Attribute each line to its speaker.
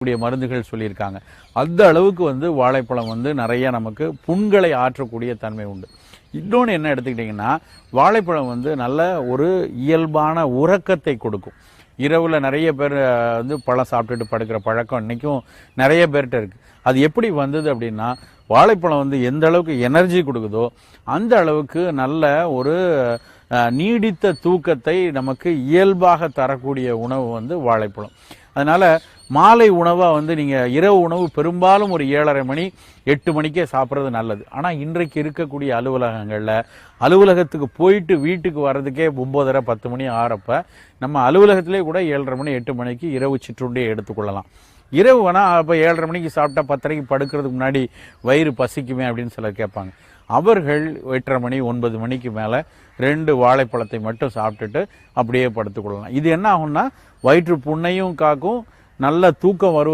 Speaker 1: கூடிய மருந்துகள் சொல்லியிருக்காங்க. அந்த அளவுக்கு வந்து வாழைப்பழம் வந்து நிறைய நமக்கு புண்களை ஆற்றக்கூடிய தன்மை உண்டு. இன்னொன்று என்ன எடுத்துக்கிட்டிங்கன்னா வாழைப்பழம் வந்து நல்ல ஒரு இயல்பான உறக்கத்தை கொடுக்கும். இரவில் நிறைய பேர் வந்து பழம் சாப்பிட்டுட்டு படுக்கிற பழக்கம் இன்றைக்கும் நிறைய பேர்கிட்ட இருக்குது அது எப்படி வந்தது அப்படின்னா வாழைப்பழம் வந்து எந்த அளவுக்கு எனர்ஜி கொடுக்குதோ அந்த அளவுக்கு நல்ல ஒரு நீடித்த தூக்கத்தை நமக்கு இயல்பாக தரக்கூடிய உணவு வந்து வாழைப்பழம். அதனால் மாலை உணவாக வந்து நீங்கள் இரவு உணவு பெரும்பாலும் ஒரு ஏழரை மணி எட்டு மணிக்கே சாப்பிட்றது நல்லது. ஆனால் இன்றைக்கு இருக்கக்கூடிய அலுவலகங்களில் அலுவலகத்துக்கு போயிட்டு வீட்டுக்கு வர்றதுக்கே ஒம்போதரை பத்து மணி ஆறப்ப நம்ம அலுவலகத்திலே கூட ஏழரை மணி எட்டு மணிக்கு இரவு சிற்றுண்டியை எடுத்துக்கொள்ளலாம். இரவு வேணால் அப்போ ஏழரை மணிக்கு சாப்பிட்டா பத்தரைக்கு படுக்கிறதுக்கு முன்னாடி வயிறு பசிக்குமே அப்படின்னு சிலர் கேட்பாங்க. அவர்கள் எட்டரை மணி ஒன்பது மணிக்கு மேலே ரெண்டு வாழைப்பழத்தை மட்டும் சாப்பிட்டுட்டு அப்படியே படுத்துக்கொள்ளலாம் இது என்ன ஆகும்னா வயிற்று புண்ணையும் காக்கும் நல்ல தூக்கம் வருவது